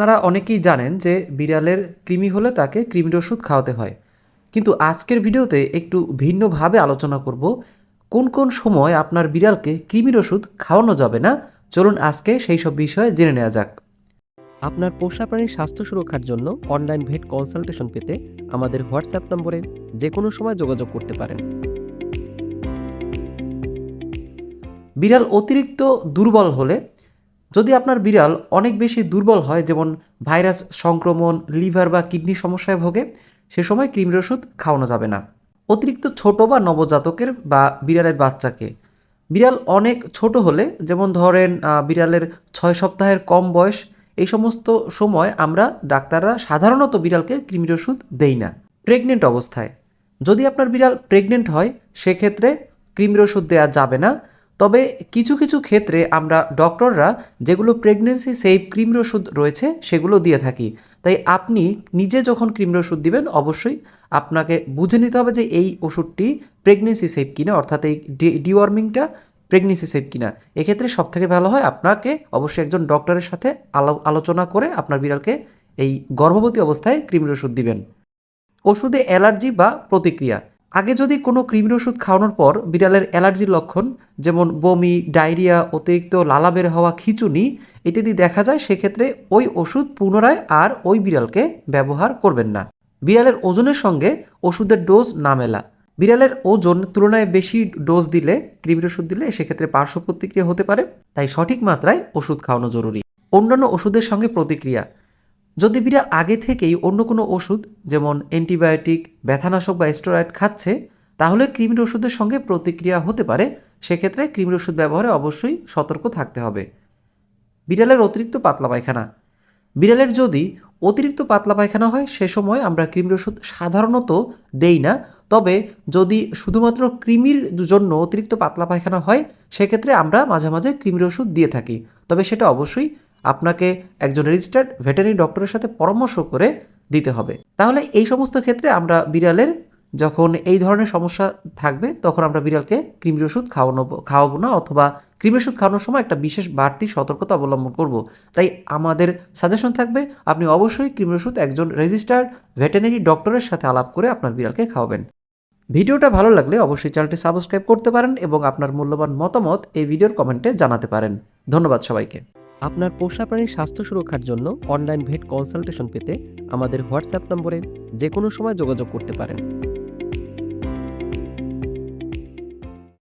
আপনারা অনেকেই জানেন যে বিড়ালের কৃমি হলে তাকে কৃমির ওষুধ খাওয়াতে হয়। কিন্তু আজকের ভিডিওতে একটু ভিন্নভাবে আলোচনা করব কোন কোন সময় আপনার বিড়ালকে কৃমির ওষুধ খাওয়ানো যাবে না? চলুন আজকে সেই সব বিষয়ে জেনে নেওয়া যাক। আপনার পোষা প্রাণীর স্বাস্থ্য সুরক্ষার জন্য অনলাইন ভেট কনসালটেশন পেতে আমাদের হোয়াটসঅ্যাপ নম্বরে যে কোনো সময় যোগাযোগ করতে পারেন। বিড়াল অতিরিক্ত দুর্বল হলে যদি আপনার বিড়াল অনেক বেশি দুর্বল হয়, যেমন ভাইরাস সংক্রমণ, লিভার বা কিডনি সমস্যায় ভোগে, সে সময় কৃমির ওষুধ খাওয়ানো যাবে না। অতিরিক্ত ছোট বা নবজাতকের বা বিড়ালের বাচ্চাকে। বিড়াল অনেক ছোট হলে, যেমন ধরেন বিড়ালের ছয় সপ্তাহের কম বয়স, এই সমস্ত সময় আমরা ডাক্তাররা সাধারণত বিড়ালকে কৃমির ওষুধ দেই না। প্রেগনেন্ট অবস্থায়। যদি আপনার বিড়াল প্রেগনেন্ট হয়, সেক্ষেত্রে কৃমির ওষুধ দেওয়া যাবে না। তবে কিছু কিছু ক্ষেত্রে আমরা ডক্টররা যেগুলো প্রেগনেন্সি সেভ ক্রিমের ওষুধ রয়েছে সেগুলো দিয়ে থাকি। তাই আপনি নিজে যখন ক্রিমের ওষুধ দিবেন, অবশ্যই আপনাকে বুঝে নিতে হবে যে এই ওষুধটি প্রেগনেন্সি সেভ কিনা, অর্থাৎ এই ডিওয়ার্মিংটা প্রেগনেন্সি সেভ কিনা। এক্ষেত্রে সব থেকে ভালো হয় আপনাকে অবশ্যই একজন ডক্টরের সাথে আলো- আলোচনা করে আপনার বিড়ালকে এই গর্ভবতী অবস্থায় ক্রিমের ওষুধ দিবেন। ওষুধে অ্যালার্জি বা প্রতিক্রিয়া। আগে যদি কোনো কৃমির ওষুধ খাওয়ানোর পর বিড়ালের অ্যালার্জির লক্ষণ, যেমন বমি, ডায়রিয়া, অতিরিক্ত লালা বের হওয়া, খিঁচুনি ইত্যাদি দেখা যায়, সেক্ষেত্রে ওই ওষুধ পুনরায় আর ওই বিড়ালকে ব্যবহার করবেন না। বিড়ালের ওজনের সঙ্গে ওষুধের ডোজ না মেলা। বিড়ালের ওজন তুলনায় বেশি ডোজ দিলে কৃমির ওষুধ দিলে সেক্ষেত্রে পার্শ্ব প্রতিক্রিয়া হতে পারে, তাই সঠিক মাত্রায় ওষুধ খাওয়ানো জরুরি। অন্যান্য ওষুধের সঙ্গে প্রতিক্রিয়া যদি বিড়াল আগে থেকেই অন্য কোনো ওষুধ, যেমন অ্যান্টিবায়োটিক, ব্যথানাশক বা স্টেরয়েড খাচ্ছে, তাহলে কৃমির ওষুধের সঙ্গে প্রতিক্রিয়া হতে পারে। সেক্ষেত্রে কৃমির ওষুধ ব্যবহারে অবশ্যই সতর্ক থাকতে হবে। বিড়ালের অতিরিক্ত পাতলা পায়খানা। বিড়ালের যদি অতিরিক্ত পাতলা পায়খানা হয়, সে সময় আমরা কৃমির ওষুধ সাধারণত দেই না। তবে যদি শুধুমাত্র কৃমির জন্য অতিরিক্ত পাতলা পায়খানা হয়, সেক্ষেত্রে আমরা মাঝে মাঝে কৃমির ওষুধ দিয়ে থাকি। তবে সেটা অবশ্যই আপনাকে একজন রেজিস্টার্ড ভেটেরিনারি ডক্টরের সাথে পরামর্শ করে দিতে হবে। তাহলে এই সমস্ত ক্ষেত্রে আমরা বিড়ালের যখন এই ধরনের সমস্যা থাকবে, তখন আমরা বিড়ালকে কৃমির ওষুধ খাওয়ানো, খাওয়াবো না অথবা কৃমির ওষুধ খাওয়ানোর সময় একটা বিশেষ বাড়তি সতর্কতা অবলম্বন করব। তাই আমাদের সাজেশন থাকবে, আপনি অবশ্যই কৃমির ওষুধ একজন রেজিস্টার্ড ভেটেরিনারি ডক্টরের সাথে আলাপ করে আপনার বিড়ালকে খাওয়াবেন। ভিডিওটা ভালো লাগলে অবশ্যই চ্যানেলটি সাবস্ক্রাইব করতে পারেন এবং আপনার মূল্যবান মতামত এই ভিডিওর কমেন্টে জানাতে পারেন। ধন্যবাদ সবাইকে। আপনার পোষা প্রাণীর স্বাস্থ্য সুরক্ষার জন্য অনলাইন ভেট কনসালটেশন পেতে আমাদের হোয়াটসঅ্যাপ নম্বরে যে কোনো সময় যোগাযোগ করতে পারেন।